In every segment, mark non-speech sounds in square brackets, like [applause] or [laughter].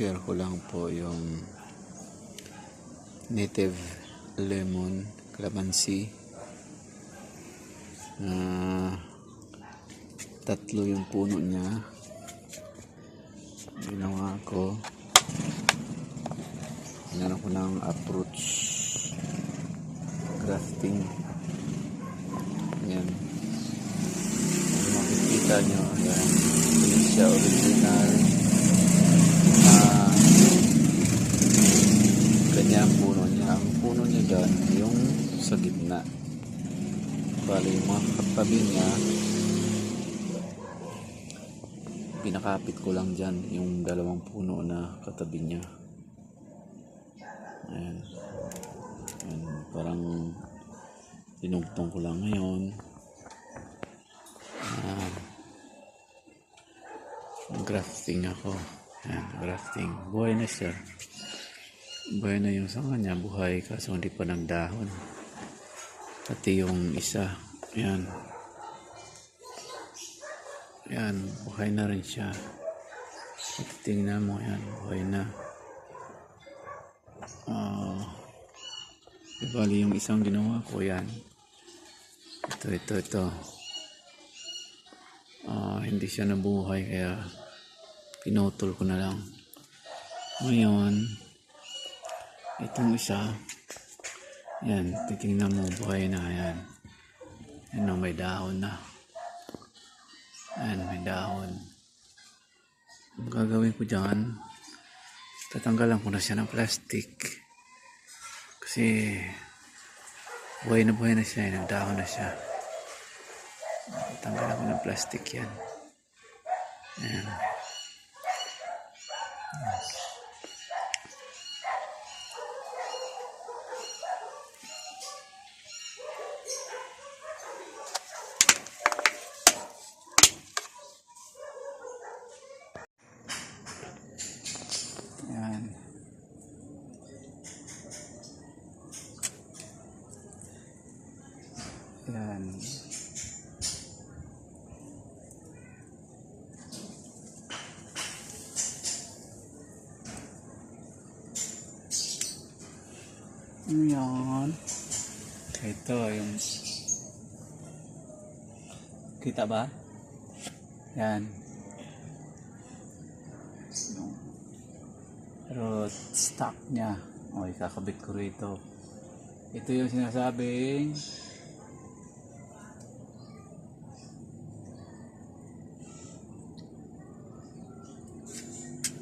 share ko lang po yung native lemon calamansi. Na tatlo yung puno niya. Ginawa ko. Ginano ko ng approach grafting yan kung makikita nyo yan yun siya original na ganyan ang puno niya dyan yung sa gitna. Bali yung mga katabi niya pinakapit ko lang dyan yung dalawang puno na katabi niya. Ayan. Ayan parang tinugtong ko lang ngayon. Ayan. Grafting ako. Ayan grafting. Buhay na siya buhay na yung sanga niya buhay kaso hindi pa nagdahon pati yung isa ayan yan, buhay na rin siya. Tingnan mo yan, buhay na. Uh, bali yung isang ginawa ko yan. Ito, ito, ito. Ah, hindi siya nabuhay kaya pinutol ko na lang. Ngayon, itong isa, yan, titingnan mo, buhay na yan. Yan, may dahon na. Ayan, may dahon. Ang gagawin ko dyan, tatanggalan ko na siya ng plastic. Kasi, buhay na buhay na siya, eh, nagdahon na siya. Tatanggalan ko ng plastic yan. Yan. Yan. Yan. Ito yung Kita ba? Yan. Pero stock niya. O, ikakabit ko rito. Ito yung sinasabing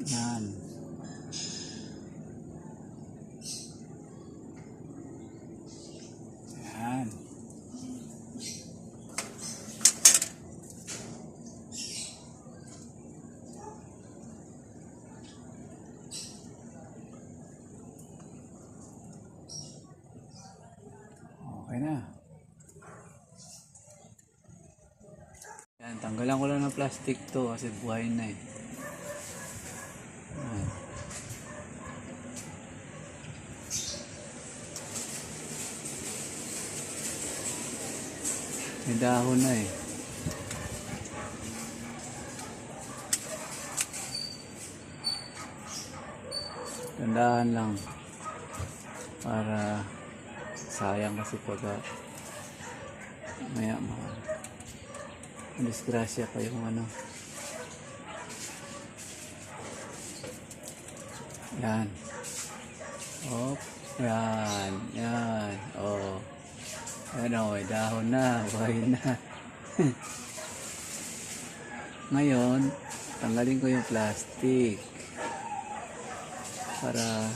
yan. Yan. Okay na. Yan, tanggalan ko lang ng plastic to kasi buhay na eh. May dahon na eh. Tandaan lang para sayang kasi pag maya mga disgrasya pa yung ano. Yan. Op yan yan. Oh. Yan o may dahon na [laughs] buhay na. Ngayon tanggalin ko yung plastic. Para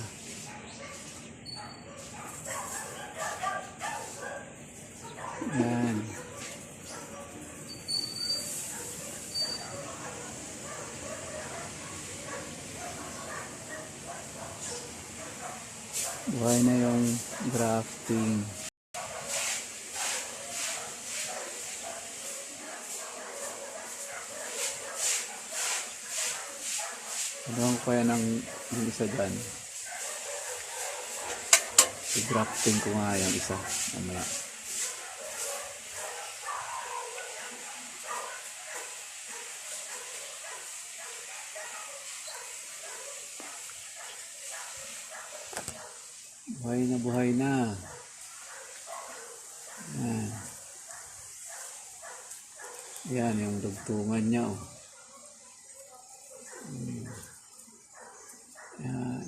Yan. Buhay na yung grafting. Ano ko kaya ng yung isa dyan? I-grafting ko nga yung isa. Mamaya. Buhay na buhay na. Yan. Yan, yung dugtungan niya. Oh. Hmm. Yan.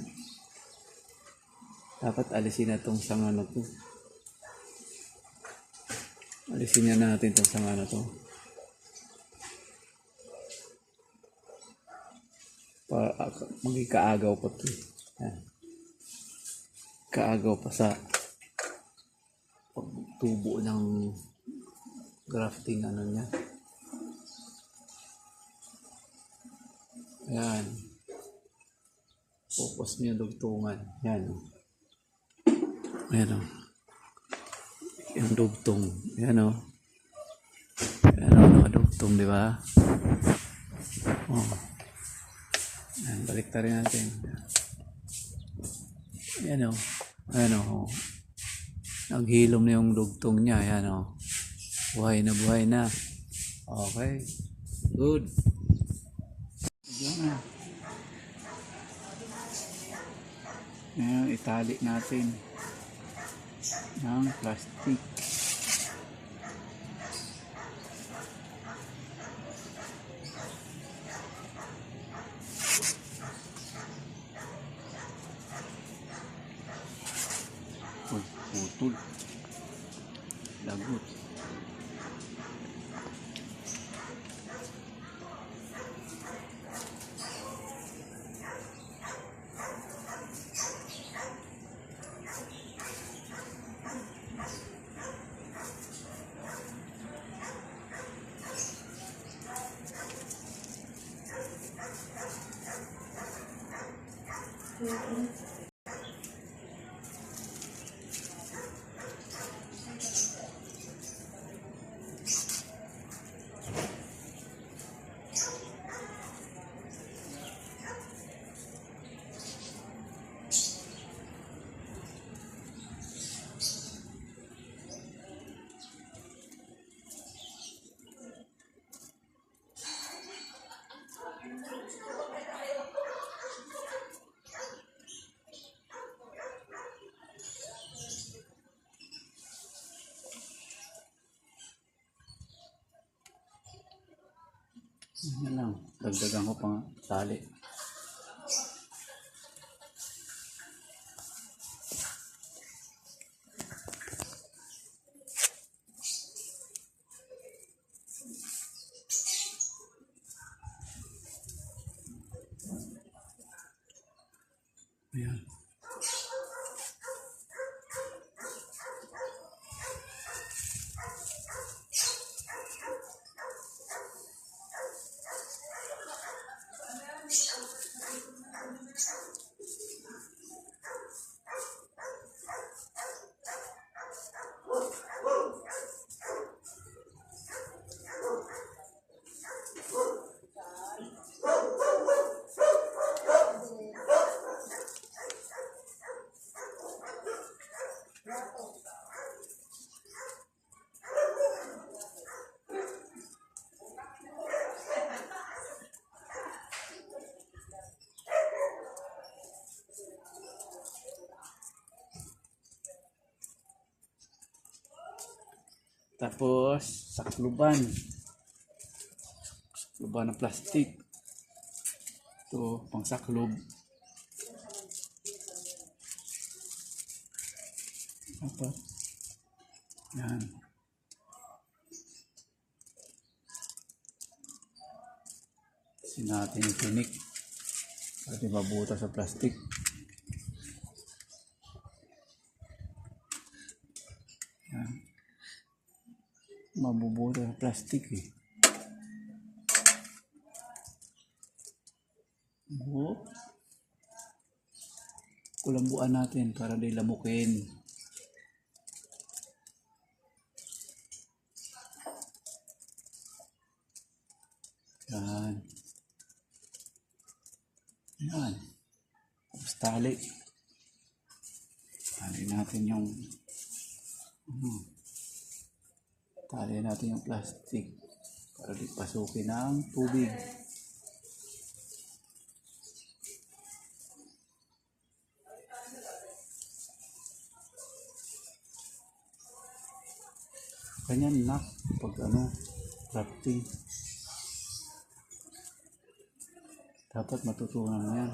Dapat alisin na tong sanga na to. Alisin na natin tong sanga na to. Para maging kaagaw pa to. eh. Yan. Kaagaw pa sa pagtubo ng grafting ano niya. Ayan. Focus niyo dugtungan. Yan. oh. Ayan o. Yung dugtong. Ayan o. Ayan o, nakadugtong, di ba? Oh. Ayan, balik rin natin. Ayan o. Ayan o. Naghilom na yung dugtong niya. Ayan o. Buhay na buhay na. Okay. Good. Ngayon, itali natin ng plastic. Putol. Lagot. Yan lang. Dagdagan ko pa nga. Tali. Ayan. Tapos, sakluban. Sakluban ng plastic. Ito, pang saklob. Tapos, yan. Sinatin yung tinik. Para di mabuta sa plastic. Mabubuta sa plastic eh. Buo. Kulambuan natin para di lamukin. Yan. Yan. Tapos. Tali natin yung hmm. Tali natin yung plastic para di pasukin ng tubig. Ganyan na pag ano, crafting. Dapat matutunan mo yan.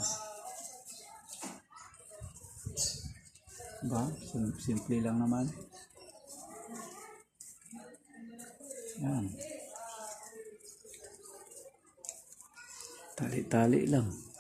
Diba? Simple lang naman. Yan. Tali-tali lang.